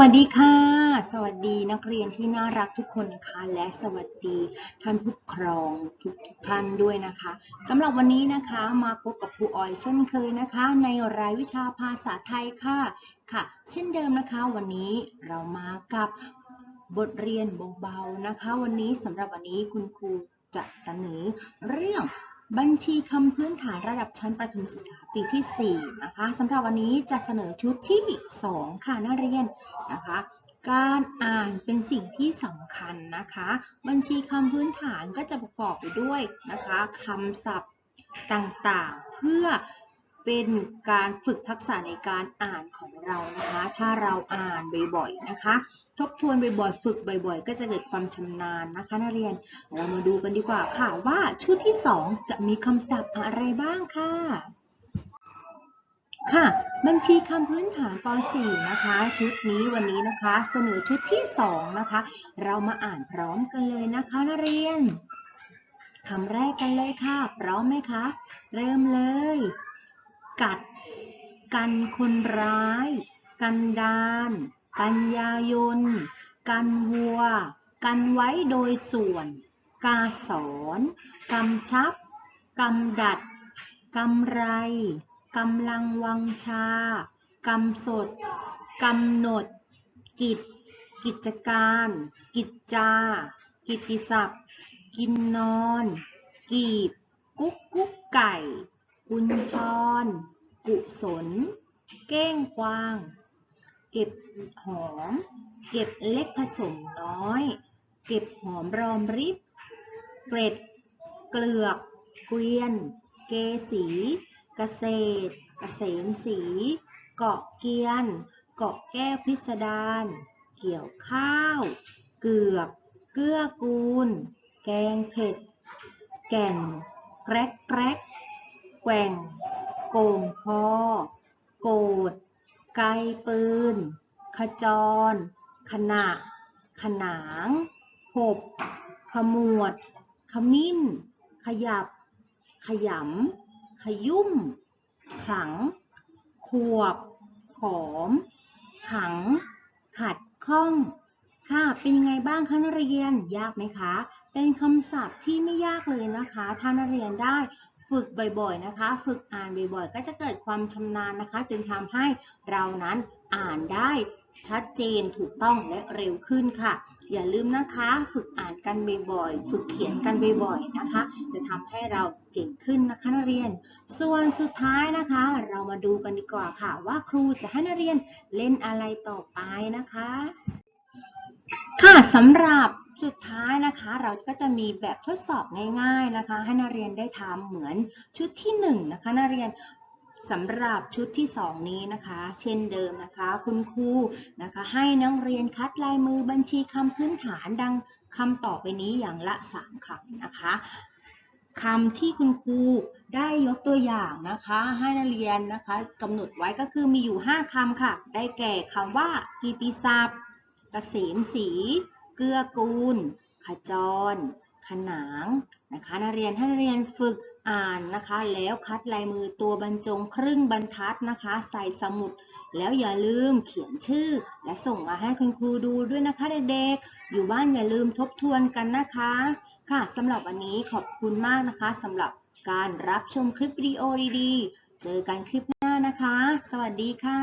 วัสดีค่ะ สวัสดีนักเรียนที่น่ารักทุกคนนะคะ และสวัสดีท่านผู้ปกครองทุกทุกท่านด้วยนะคะสำหรับวันนี้นะคะมาพบกับครูออยเช่นเคยนะคะ ในรายวิชาภาษาไทยค่ะค่ะ เช่นเดิมนะคะ วันนี้เรามากับบทเรียนเบาๆนะคะ วันนี้สำหรับวันนี้คุณครูจะเสนอเรื่อง บัญชีคำพื้นฐานระดับชั้นประถมศึกษาปีที่ 4 นะคะสำหรับวันนี้จะเสนอชุดที่ 2 ค่ะนักเรียนนะคะ การอ่านเป็นสิ่งที่สำคัญนะคะ บัญชีคำพื้นฐานก็จะประกอบไปด้วยนะคะคำศัพท์ต่างๆ เพื่อ เป็นการฝึกทักษะในการอ่านของเรานะคะ ถ้าเราอ่านบ่อยๆนะคะ ทบทวนบ่อยๆ ฝึกบ่อยๆ ก็จะเกิดความชำนาญนะคะนักเรียน เรามาดูกันดีกว่าค่ะว่าชุดที่ 2 จะมีคำศัพท์อะไรบ้างค่ะ ค่ะ บัญชีคำพื้นฐานป .4 นะคะ ชุดนี้วันนี้นะคะ เสนอชุดที่ 2 นะคะ เรามาอ่านพร้อมกันเลยนะคะนักเรียนคำแรกกันเลยค่ะ พร้อมไหมคะ เริ่มเลย กัด กันคนร้าย กันดาน กันยายน กันวัว กันไว้โดยส่วน กาสอนกำชับกำดัดกำไรกำลังวังชากำสดกำหนด กิจ กิจการ กิจจา กิติศัพท์ กินนอน กีบ กุ๊กกุ๊กไก่ กุญชร กุศล เก้งกวาง เก็บหอม เก็บเล็กผสมน้อย เก็บหอมรอมริบ เกล็ด เกลือก เกวียน เกสีเกษตร เกษมสี เกาะเกียน เกาะแก้วพิสดารเกี่ยวข้าว เกือกเกื้อกูล แกงเผ็ด แก่น แกรกแกรกแกว่ง โก่งคอ โกด ไกปืน ขจร ขณะ ขนาง ขบ ขมวด ขมิ้น ขยับ ขยำ ขยุ่ม ขัง ขวบ ขอม ขัง ขัดข้องค่ะ เป็นยังไงบ้างคะนักเรียน ยากไหมคะ เป็นคำศัพท์ที่ไม่ยากเลยนะคะ ถ้านักเรียนได้ ฝึกบ่อยๆนะคะ ฝึกอ่านบ่อยๆ ก็จะเกิดความชำนาญนะคะ จึงทำให้เรานั้นอ่านได้ชัดเจนถูกต้องและเร็วขึ้นค่ะ อย่าลืมนะคะ ฝึกอ่านกันบ่อยๆ ฝึกเขียนกันบ่อยๆนะคะ จะทำให้เราเก่งขึ้นนะคะนักเรียน ส่วนสุดท้ายนะคะ เรามาดูกันดีกว่าค่ะ ว่าครูจะให้นักเรียนเล่นอะไรต่อไปนะคะ ค่ะสำหรับ สุดท้ายนะคะเราก็จะมีแบบทดสอบง่ายๆนะคะ ให้นักเรียนได้ทำเหมือนชุดที่1นงนะคะนักเรียนสำหรับชุดที่ 2 นี้นะคะ เช่นเดิมนะคะ คุณครูนะคะ ให้นักเรียนคัดลายมือบัญชีคำพื้นฐานดังคำต่อไปนี้อย่างละ 3คำนะคะคำที่คุณครูได้ยกตัวอย่างนะคะ ให้นักเรียนนะคะกำหนดไว้ก็คือมีอยู่ 5คำค่ะ ได้แก่คำว่ากิตติศัพท์ เกษมศรี เกื้อกูล ขจร ขนางนะคะนักเรียนให้นักเรียนฝึกอ่านนะคะ แล้วคัดลายมือตัวบรรจงครึ่งบรรทัดนะคะ ใส่สมุด แล้วอย่าลืมเขียนชื่อ และส่งมาให้คุณครูดูด้วยนะคะเด็กๆอยู่บ้านอย่าลืมทบทวนกันนะคะ ค่ะสำหรับวันนี้ขอบคุณมากนะคะสำหรับการรับชมคลิปวิดีโอดีๆ เจอกันคลิปหน้านะคะ สวัสดีค่ะ